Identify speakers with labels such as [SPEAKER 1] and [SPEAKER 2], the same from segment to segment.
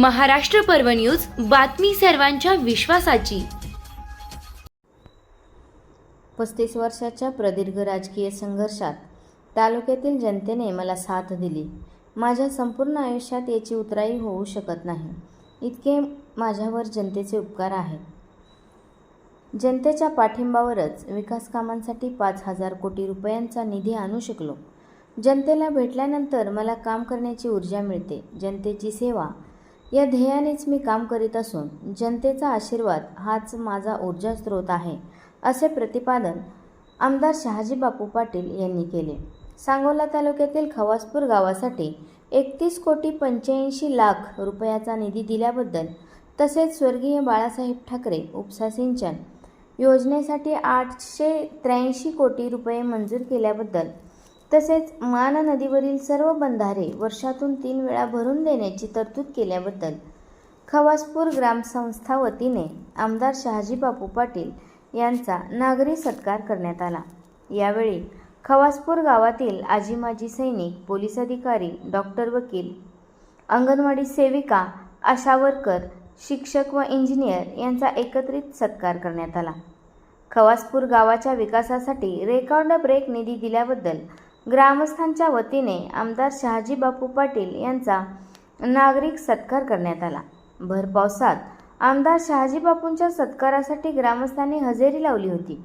[SPEAKER 1] महाराष्ट्र पर्व न्यूज बातमी सर्वांच्या विश्वासाची.
[SPEAKER 2] पस्तीस वर्षाच्या प्रदीर्घ राजकीय संघर्षात तालुक्यातील जनतेने मला साथ दिली. माझ्या संपूर्ण आयुष्यात याची उतराई होऊ शकत नाही. इतके माझ्यावर जनतेचे उपकार आहेत. जनतेच्या पाठिंबावरच विकास कामांसाठी पाच हजार कोटी रुपयांचा निधी आणू शकलो. जनतेला भेटल्यानंतर मला काम करण्याची ऊर्जा मिळते. जनतेची सेवा या ध्येयानेच मी काम करीत असून जनतेचा आशीर्वाद हाच माझा ऊर्जा स्रोत आहे असे प्रतिपादन आमदार शहाजी बापू पाटील यांनी केले. सांगोला तालुक्यातील खवासपूर गावासाठी एकतीस कोटी पंच्याऐंशी लाख रुपयाचा निधी दिल्याबद्दल तसेच स्वर्गीय बाळासाहेब ठाकरे उपसा सिंचन योजनेसाठी आठशे त्र्याऐंशी कोटी रुपये मंजूर केल्याबद्दल तसेच मान नदीवरील सर्व बंधारे वर्षातून तीन वेळा भरून देण्याची तरतूद केल्याबद्दल खवासपूर ग्रामसंस्था वतीने आमदार शहाजी बापू पाटील यांचा नागरी सत्कार करण्यात आला. यावेळी खवासपूर गावातील आजी माजी सैनिक पोलीस अधिकारी डॉक्टर वकील अंगणवाडी सेविका आशा वर्कर शिक्षक व इंजिनियर यांचा एकत्रित सत्कार करण्यात आला. खवासपूर गावाच्या विकासासाठी रेकॉर्ड ब्रेक निधी दिल्याबद्दल ग्रामस्थांच्या वतीने आमदार शहाजी बापू पाटील यांचा नागरिक सत्कार करण्यात आला. भर पावसात आमदार शहाजी बापूंच्या सत्कारासाठी ग्रामस्थांनी हजेरी लावली होती.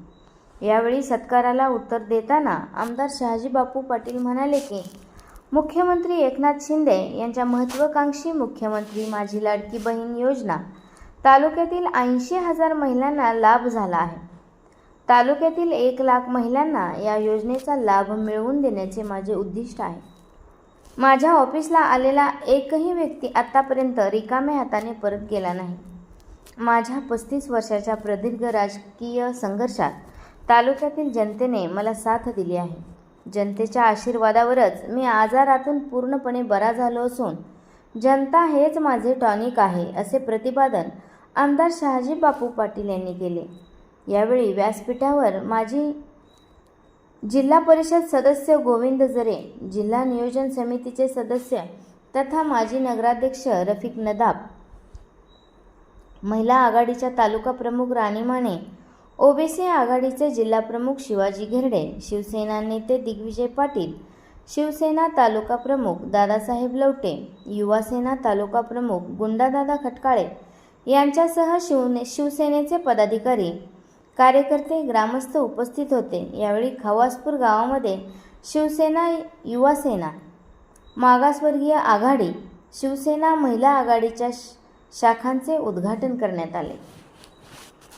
[SPEAKER 2] यावेळी सत्काराला उत्तर देताना आमदार शहाजी बापू पाटील म्हणाले की मुख्यमंत्री एकनाथ शिंदे यांच्या महत्त्वाकांक्षी मुख्यमंत्री माझी लाडकी बहीण योजना तालुक्यातील ऐंशी हजार महिलांना लाभ झाला आहे. तालुक्यातील एक लाख महिलांना या योजनेचा लाभ मिळवून देण्याचे माझे उद्दिष्ट आहे. माझ्या ऑफिसला आलेला एकही व्यक्ती आत्तापर्यंत रिकाम्या हाताने परत गेला नाही. माझ्या पस्तीस वर्षाच्या प्रदीर्घ राजकीय संघर्षात तालुक्यातील जनतेने मला साथ दिली आहे. जनतेच्या आशीर्वादावरच मी आजारातून पूर्णपणे बरा झालो असून जनता हेच माझे टॉनिक आहे असे प्रतिपादन आमदार शहाजी बापू पाटील यांनी केले. यावेळी व्यासपीठावर माजी जिल्हा परिषद सदस्य गोविंद जरे जिल्हा नियोजन समितीचे सदस्य तथा माजी नगराध्यक्ष रफिक नदाब महिला आघाडीच्या तालुका प्रमुख राणी माने ओबीसी आघाडीचे जिल्हा प्रमुख शिवाजी घेरडे शिवसेना नेते दिग्विजय पाटील शिवसेना तालुका प्रमुख दादासाहेब लवटे युवासेना तालुका प्रमुख गुंडादादा खटकाळे यांच्यासह शिवने शिवसेनेचे पदाधिकारी कार्यकर्ते ग्रामस्थ उपस्थित होते. यावेळी खवासपूर गावामध्ये शिवसेना युवासेना मागासवर्गीय आघाडी शिवसेना महिला आघाडीच्या श- शाखांचे उद्घाटन करण्यात आले.